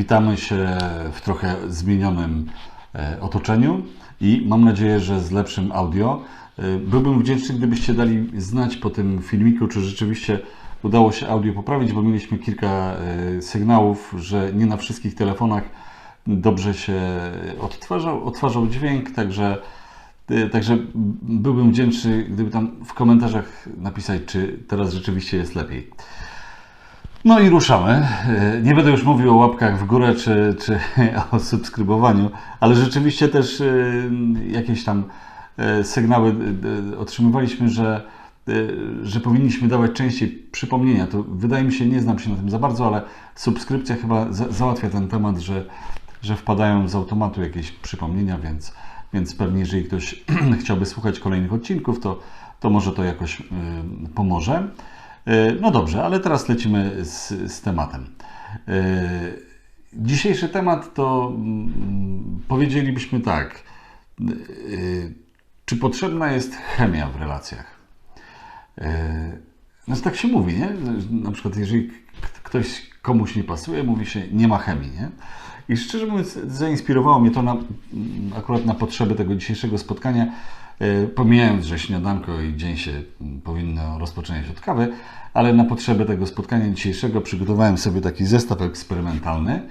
Witamy się w trochę zmienionym e, otoczeniu i mam nadzieję, że z lepszym audio. E, Byłbym wdzięczny, gdybyście dali znać po tym filmiku, czy rzeczywiście udało się audio poprawić, bo mieliśmy kilka e, sygnałów, że nie na wszystkich telefonach dobrze się odtwarzał, odtwarzał dźwięk, także, także byłbym wdzięczny, gdyby tam w komentarzach napisać, czy teraz rzeczywiście jest lepiej. No i ruszamy. E, Nie będę już mówił o łapkach w górę czy, czy o subskrybowaniu, ale rzeczywiście też e, jakieś tam e, sygnały otrzymywaliśmy, że, że powinniśmy dawać częściej przypomnienia. To wydaje mi się, nie znam się na tym za bardzo, ale subskrypcja chyba za, załatwia ten temat, że, że wpadają z automatu jakieś przypomnienia, więc, więc pewnie jeżeli ktoś chciałby słuchać kolejnych odcinków, to, to może to jakoś pomoże. E, No dobrze, ale teraz lecimy z, z tematem. E, Dzisiejszy temat to mm, powiedzielibyśmy tak. e, Czy potrzebna jest chemia w relacjach? No tak się mówi, nie? Na przykład jeżeli ktoś komuś nie pasuje, mówi się nie ma chemii, nie? I szczerze mówiąc zainspirowało mnie to na, akurat na potrzeby tego dzisiejszego spotkania, pomijając, że śniadanko i dzień się mm, powinno rozpoczynać od kawy, ale na potrzeby tego spotkania dzisiejszego przygotowałem sobie taki zestaw eksperymentalny,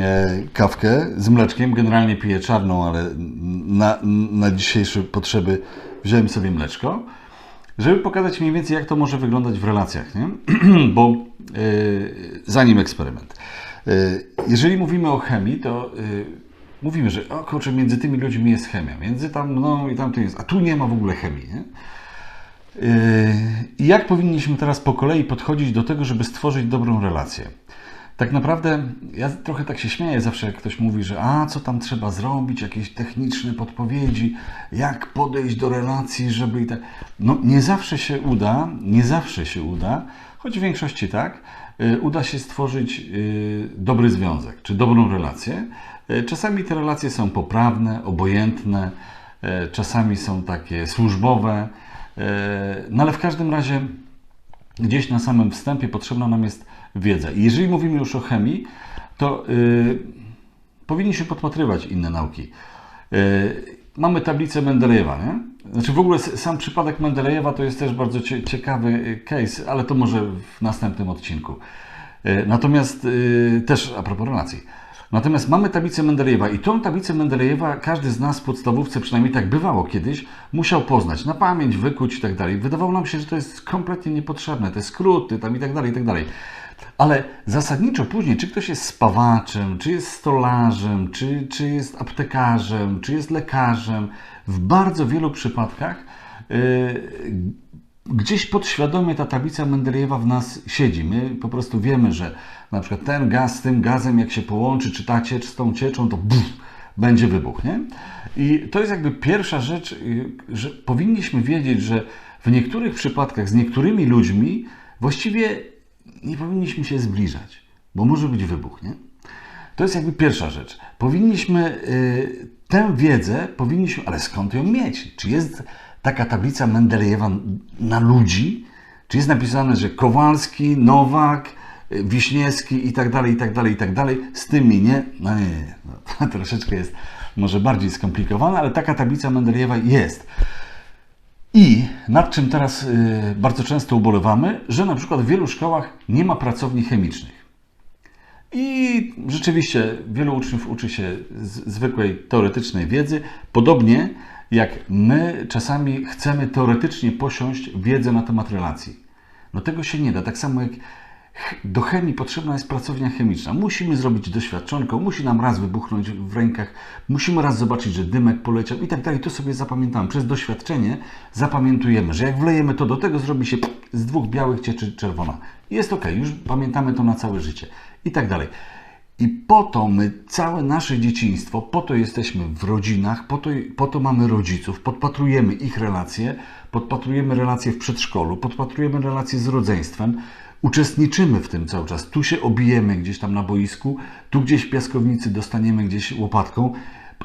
e, kawkę z mleczkiem. Generalnie piję czarną, ale na, na dzisiejsze potrzeby wziąłem sobie mleczko, żeby pokazać mniej więcej, jak to może wyglądać w relacjach, nie? Bo e, zanim eksperyment. E, jeżeli mówimy o chemii, to e, mówimy, że o kurczę, między tymi ludźmi jest chemia, między tam mną i tamtym jest, a tu nie ma w ogóle chemii, nie? Yy, I jak powinniśmy teraz po kolei podchodzić do tego, żeby stworzyć dobrą relację? Tak naprawdę, ja trochę tak się śmieję zawsze, jak ktoś mówi, że a co tam trzeba zrobić, jakieś techniczne podpowiedzi, jak podejść do relacji, żeby i tak. No, nie zawsze się uda, nie zawsze się uda, choć w większości tak, uda się stworzyć yy, dobry związek czy dobrą relację. Yy, Czasami te relacje są poprawne, obojętne, czasami są takie służbowe. No ale w każdym razie gdzieś na samym wstępie potrzebna nam jest wiedza. I jeżeli mówimy już o chemii, to y, powinniśmy podpatrywać inne nauki. Mamy tablicę Mendelejewa, nie? Znaczy w ogóle sam przypadek Mendelejewa to jest też bardzo cie, ciekawy y, case, ale to może w następnym odcinku. Y, Natomiast y, też a propos relacji. Natomiast mamy tablicę Mendelejewa i tą tablicę Mendelejewa każdy z nas w podstawówce, przynajmniej tak bywało kiedyś, musiał poznać, na pamięć, wykuć i tak dalej. Wydawało nam się, że to jest kompletnie niepotrzebne, te skróty tam i tak dalej, i tak dalej. Ale zasadniczo później, czy ktoś jest spawaczem, czy jest stolarzem, czy, czy jest aptekarzem, czy jest lekarzem, w bardzo wielu przypadkach yy, gdzieś podświadomie ta tablica Mendelejewa w nas siedzi. My po prostu wiemy, że na przykład ten gaz z tym gazem, jak się połączy, czy ta ciecz z tą cieczą, to buf, będzie wybuch, nie? I to jest jakby pierwsza rzecz, y, że powinniśmy wiedzieć, że w niektórych przypadkach z niektórymi ludźmi właściwie nie powinniśmy się zbliżać, bo może być wybuch, nie? To jest jakby pierwsza rzecz. Powinniśmy y, tę wiedzę, powinniśmy, ale skąd ją mieć? Czy jest taka tablica Mendelejewa na ludzi? Czy jest napisane, że Kowalski, Nowak, y, Wiśniewski i tak dalej, i tak dalej, i tak dalej, z tymi nie? No nie, nie. No, troszeczkę jest może bardziej skomplikowane, ale taka tablica Mendelejewa jest. I nad czym teraz y, bardzo często ubolewamy, że na przykład w wielu szkołach nie ma pracowni chemicznych. I rzeczywiście wielu uczniów uczy się zwykłej teoretycznej wiedzy, podobnie jak my czasami chcemy teoretycznie posiąść wiedzę na temat relacji. No tego się nie da. Tak samo jak do chemii potrzebna jest pracownia chemiczna. Musimy zrobić doświadczonko, musi nam raz wybuchnąć w rękach, musimy raz zobaczyć, że dymek poleciał i tak dalej. To sobie zapamiętamy. Przez doświadczenie zapamiętujemy, że jak wlejemy to do tego, zrobi się z dwóch białych cieczy czerwona. Jest ok, już pamiętamy to na całe życie i tak dalej. I po to my całe nasze dzieciństwo, po to jesteśmy w rodzinach, po to, po to mamy rodziców, podpatrujemy ich relacje, podpatrujemy relacje w przedszkolu, podpatrujemy relacje z rodzeństwem, uczestniczymy w tym cały czas. Tu się obijemy gdzieś tam na boisku, tu gdzieś w piaskownicy dostaniemy gdzieś łopatką,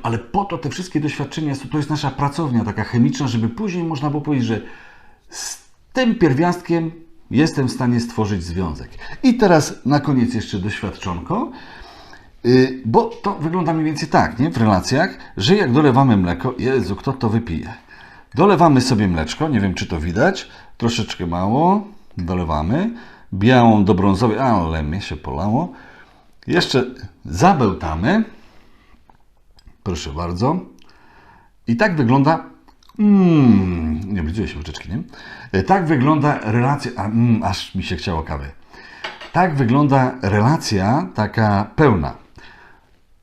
ale po to te wszystkie doświadczenia, to jest nasza pracownia taka chemiczna, żeby później można było powiedzieć, że z tym pierwiastkiem jestem w stanie stworzyć związek. I teraz na koniec jeszcze doświadczonko. Y, Bo to wygląda mniej więcej tak, nie? W relacjach, że jak dolewamy mleko, Jezu, kto to wypije? Dolewamy sobie mleczko, nie wiem czy to widać, troszeczkę mało, dolewamy, białą do brązowej, ale mnie się polało. Jeszcze zabełtamy, proszę bardzo. I tak wygląda. Mm, nie się łyczeczki, nie? E, Tak wygląda relacja. A, mm, aż mi się chciało kawy. Tak wygląda relacja taka pełna.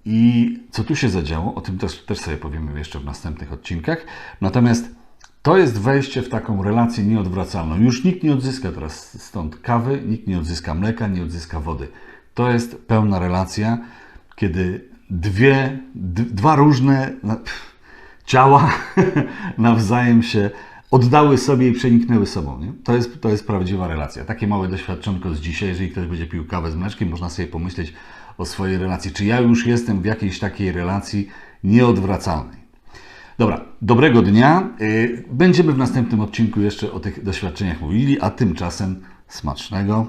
I co tu się zadziało, o tym też, też sobie powiemy jeszcze w następnych odcinkach. Natomiast to jest wejście w taką relację nieodwracalną. Już nikt nie odzyska teraz stąd kawy, nikt nie odzyska mleka, nie odzyska wody. To jest pełna relacja, kiedy dwie, dwa różne pff, ciała nawzajem się oddały sobie i przeniknęły sobą. Nie? To, jest, to jest prawdziwa relacja. Takie małe doświadczonko z dzisiaj, jeżeli ktoś będzie pił kawę z mleczkiem, można sobie pomyśleć o swojej relacji. Czy ja już jestem w jakiejś takiej relacji nieodwracalnej? Dobra, dobrego dnia. Y, Będziemy w następnym odcinku jeszcze o tych doświadczeniach mówili, a tymczasem smacznego.